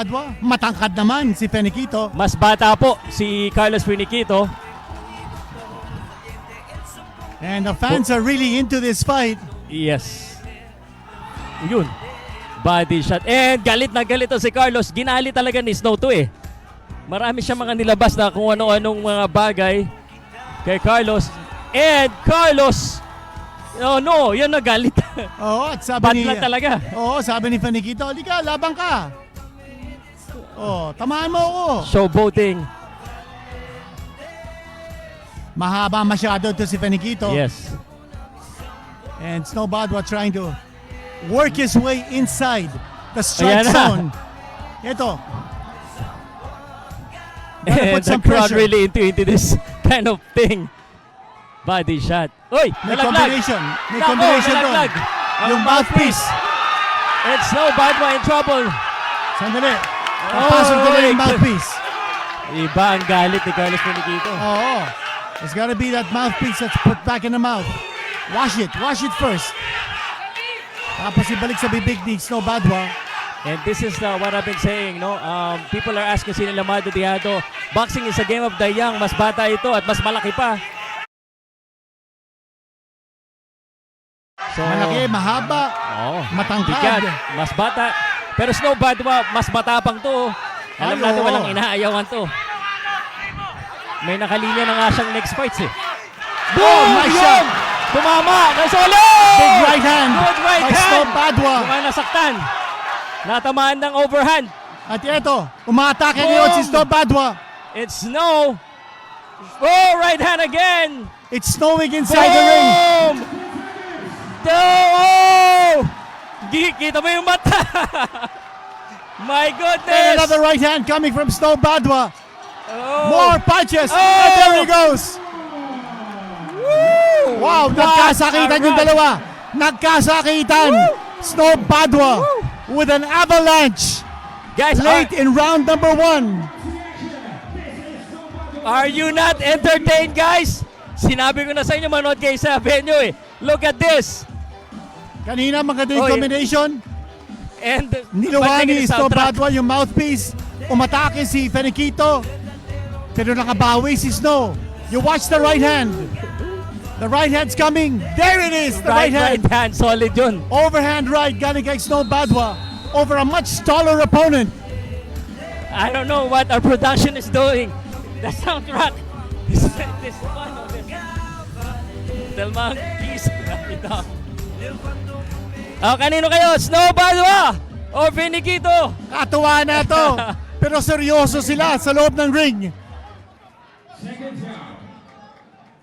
Adwa, matangkad naman si Feniquito. Mas bata po si Carlos Finiquito. And the fans are really into this fight. Yes. Yun. Body shot. And galit na galit si Carlos. Ginali talaga ni Snow to eh. Marami siya mga nilabas na kung ano-anong mga bagay kay Carlos. And Carlos! Oh no, yan na galit. Oo, at sabi Bad ni... talaga. Oo, sabi ni Feniquito, halika, labang ka. Oh, tamaan mo ako. Showboating. Mahaba masyado to si Feniquito. Yes. And Snow Badwa trying to work his way inside the strike Ayan na. zone. Ito. Gotta And put the some crowd pressure. really into, into this kind of thing. Body shot. Uy! May Nalaglag! combination. May Nako, combination doon. nalaglag. Ang Yung mouthpiece. It's no Badwa in trouble. Sandali. Papasok Oh, nila yung mouthpiece. Iba ang galit ni Carlos Finiquito. Oo. It's gotta be that mouthpiece that's put back in the mouth. Wash it. Wash it first. Tapos ibalik sa bibig ni Snow Badwa. And this is uh, what I've been saying, no? Um, people are asking sino Lamado Diado. Boxing is a game of the young. Mas bata ito at mas malaki pa. So, Malaki, mahaba. Oo. matangkad. Bigat, mas bata. Pero Snow Badwa, mas matapang to. Alam Ay, natin oo. walang inaayawan to. May nakalinya na nga siyang next fights eh. Oh, nice shot. Tumama! Nasolo! Big right hand Good right by Snow hand! Badwa. Mukhang nasaktan. Natamaan ng overhand. At ito, umaatake ngayon si Boom! Snow Badwa. It's Snow. Oh, right hand again. It's snowing inside the ring. Boom! Oh! Gi- Kita mo yung mata. My And goodness. another right hand coming from Snow Badwa. Oh. More punches. Oh! And there he goes. Woo! Wow, What nagkasakitan yung dalawa. Nagkasakitan. Snow Badwa with an avalanche Guys, late in round number one. are you not entertained, guys? Sinabi ko na sa inyo, manood kayo sa venue eh. Look at this. Kanina maganda yung Oh, yeah. combination. And Niluha ba't ni ganyan Snow soundtrack? Badwa yung mouthpiece. Umatake si Feniquito. Pero nakabawi si Snow. You watch the right hand. The right hand's coming. There it is. The right, Right, hand. right hand, solid yun. Overhand right galing kay Snow Badwa over a much taller opponent. I don't know what our production is doing. The soundtrack. This, this one of this. The monkeys. Oh, kanino kayo? Snow Badwa o Finiquito? Katuwa na to. Pero seryoso sila sa loob ng ring.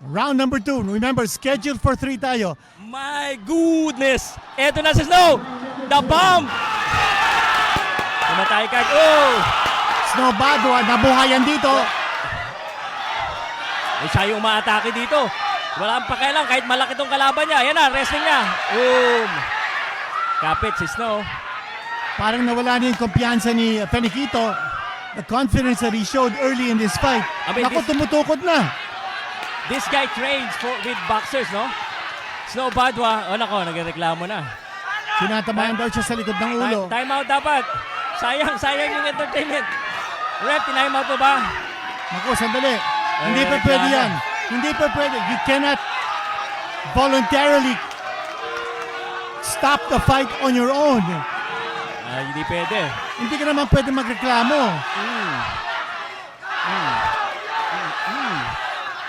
Round number two. Remember, scheduled for three tayo. My goodness! Eto na si Snow! The bomb! Tumatay ka. Oh! Snow Badwa, nabuhayan dito. Eh, siya yung umaatake dito. Wala ang pakialam kahit malaki tong kalaban niya. Yan na, wrestling niya. Boom! Kapit si Snow. Parang nawala na yung kumpiyansa ni Feniquito. The confidence that he showed early in this fight. I mean, Naku, this- tumutukod na. This guy trains for with boxers, no? Snow Badwa. Oh, nako, nagreklamo na. Sinatamaan daw siya sa likod ng ulo. Time, time out dapat. Sayang, sayang yung entertainment. Ref, time out mo ba? Naku, sandali. Hindi pa pwede yan. Hindi pa pwede. You cannot voluntarily stop the fight on your own. Ah, hindi pwede. Hindi ka naman pwede magreklamo.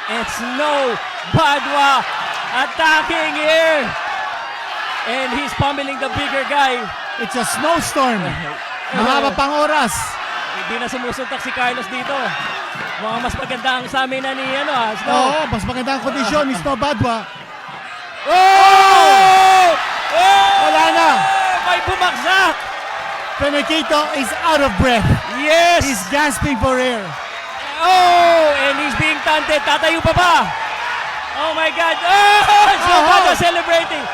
It's no Badwa attacking here. And he's pummeling the bigger guy. It's a snowstorm. Mahaba pang oras. Hindi na sumusuntak si Carlos dito. Mukhang mas maganda ang sa amin na ni ano ah, Snow. Oo, mas maganda ang kondisyon ni Snow Badwa. Oh! Oh! Wala na. May bumaksak! Feniquito is out of breath. Yes! He's gasping for air. Oh! And he's being taunted. Tatayo pa ba? Oh my God! Oh! Snow Oh! Badwa celebrating!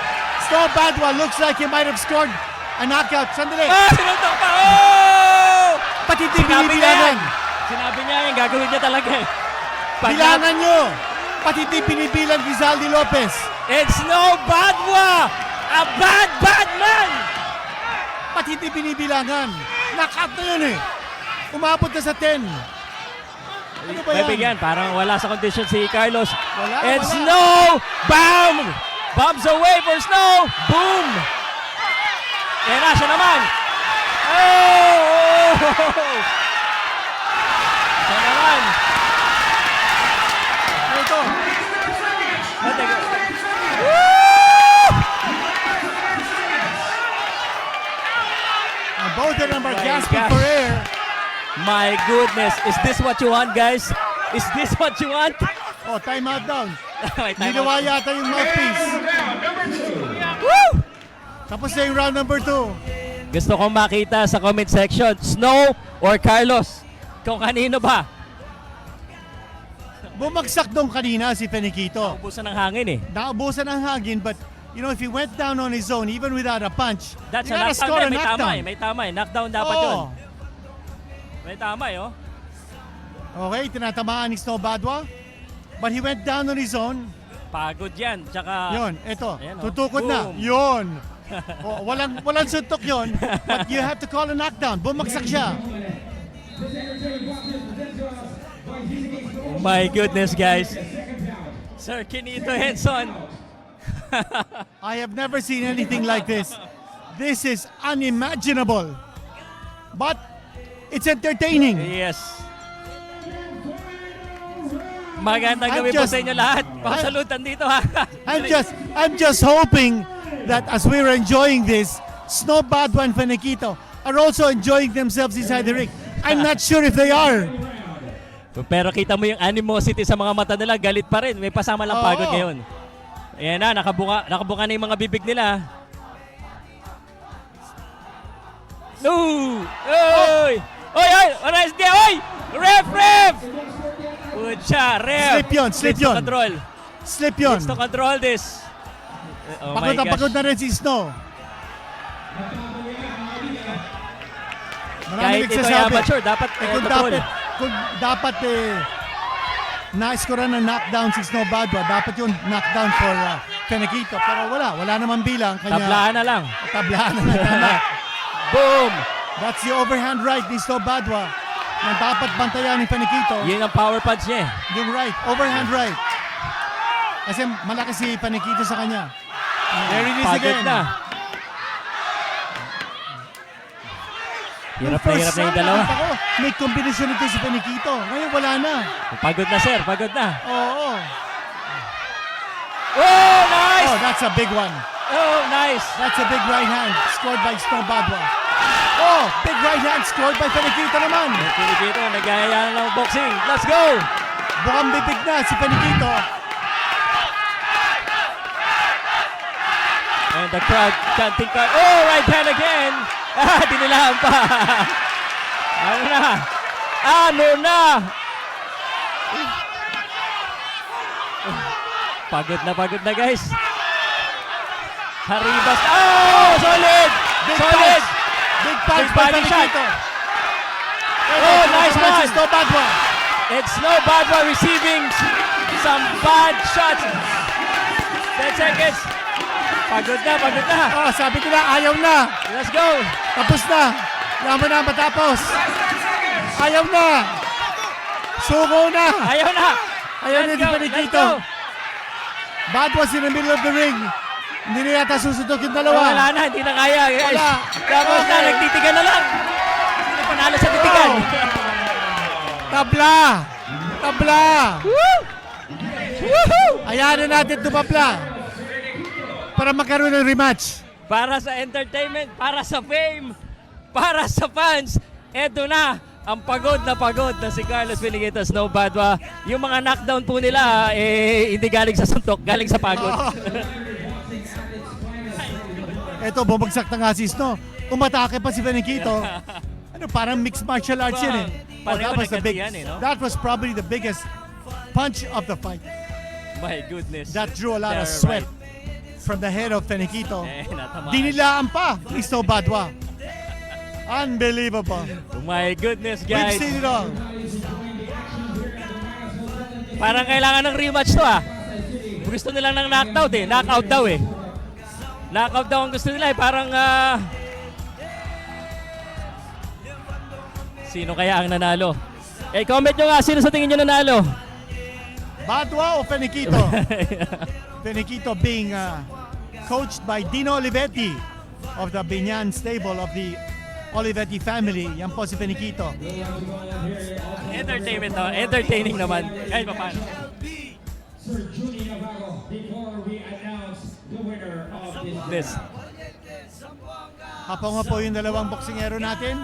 Snow Badwa looks like he might have scored a knockout. Sandali. Ah! Sinuntok pa! Oh! Pati di Sinabi niya yan. Gagawin niya talaga eh. Bilangan nyo. Pati di binibilang Rizaldi Lopez. It's no Badwa! A bad, bad man! Pati di binibilangan. Knockout na yun eh. Umabot na sa 10. Ano ba yan? bigyan, parang wala sa condition si Carlos. Wala, And wala. Snow! Bam! Bombs away for Snow! Boom! Kaya na siya naman. Oh! Siya naman. Ano ito? Oh, teka. And both of them are My gasping gosh. for air. My goodness. Is this what you want, guys? Is this what you want? Oh, timeout down. May time Ginawa out. yata yung mouthpiece. Woo! Tapos na yung round number 2. Gusto kong makita sa comment section, Snow or Carlos? Kung kanino ba? Bumagsak doon kanina si Feniquito. Ubusan ng hangin eh. Naubusan ang hangin but you know if he went down on his own even without a punch, That's you a gotta knockdown. score a. May tama knockdown. eh. May tama eh. Knockdown dapat Oo. yun. May tama eh oh. Okay, tinatamaan ni Snow Badwa. But he went down on his own. Pagod yan. Tsaka... Yun, eto. Ayan, oh. Tutukod na. Boom. Yun. oh, walang walang suntok yun. But you have to call a knockdown. Bumagsak siya. My goodness guys. Sir Kinito Henson. I have never seen anything like this. This is unimaginable. But it's entertaining. yes. Magandang I'm gabi po just- sa inyo lahat. Pasalutan dito ha. I'm just I'm just hoping that as we're enjoying this, Snow Badwa and Feniquito are also enjoying themselves inside the ring. I'm not sure if they are. Pero kita mo yung animosity sa mga mata nila, galit pa rin. May pasama lang Oo. pagod ngayon. Ayan na, nakabuka, nakabuka na yung mga bibig nila. No! Oy! Oy, oy! Oras di, oy! Ref, ref! Siya, ref! Slip yun, slip yun. control. Slip yun. Needs to control this. Oh Pagod my na gosh. pagod na rin si Snow. Marami Kahit ito ay nagsasabi. amateur, dapat Eh, eh, kung control. dapat, kung dapat eh, na-score na knockdown si Snow Badwa, dapat yung knockdown for uh, Feniquito. Pero wala, wala naman bilang. Kanya, Tablaan na lang. Tablaan na lang. Boom! That's the overhand right ni Snow Badwa na dapat bantayan ni Feniquito. Yun ang power punch niya eh. Yung right, overhand right. Kasi malaki si Feniquito sa kanya. There it is Pagod again. na. Hirap na First hirap na yung dalawa. nakita ko, may kombinasyon nito si Feniquito. Ngayon wala na. Pagod na sir, pagod na. Oo. Oh, nice! Oh, that's a big one. Oh, nice! That's a big right hand scored by Snow Badwa. Oh, big right hand scored by Feniquito naman. Pilipino, nagayayaan ng boxing. Let's go! Bukang bibig na si Feniquito. And the crowd chanting card. Oh, right hand again! Ah, dinilaan pa. ano na? Ano na? Pagod na pagod na guys. Haribas. Oh, solid! Big solid! Big punch Big body shot. Oh, nice one. Snow Badwa. It's Snow Badwa receiving s- some bad shots. 10 seconds. Pagod na, pagod na. Oh, sabi ko na, ayaw na. Let's go. Tapos na. Yaman na matapos. Ayaw na. Suko na. Ayaw na. Ayaw na Let's go, Feniquito. let's go. Bad was in the middle of the ring. Hindi na yata susuntok yung dalawa. Oh, Wala na, hindi na kaya guys. Wala. Tapos na, Okay. nagtitigan na lang. Hindi na panalo sa titigan. Oh. Tabla. Tabla. Woo! Woohoo! Ayahan na natin tumabla. Para magkaroon ng rematch. Para sa entertainment, para sa fame, para sa fans, eto na ang pagod na pagod na si Carlos Pinigueta Snow Badwa. Yung mga knockdown po nila, eh, hindi galing sa suntok, galing sa pagod. Eto, bumagsak na nga si Snow. Umatake pa si Feniquito. Ano, parang mixed martial arts yan eh. Oh, that, was the big, nagkatiyan eh, no? that was probably the biggest punch of the fight. My goodness. That drew a lot of They're sweat right. from the head of Feniquito. Eh, natamaan. Dinilaan pa ni Snow Badwa. Unbelievable. Oh my goodness, We've guys. seen it all. Parang kailangan ng rematch to ah. Gusto nila ng knockout eh. Knockout daw eh. Knockout daw ang gusto nila eh. Parang ah... Sino kaya ang nanalo? Eh, comment nyo nga, sino sa tingin nyo nanalo? Badwa o Feniquito? Feniquito being uh, coached by Dino Olivetti of the Binyan stable of the Olivetti family. Yan po si Feniquito. Entertainment na, entertaining naman. Kahit pa paano. Winner of this This. Hapo nga po yung dalawang boksingero natin.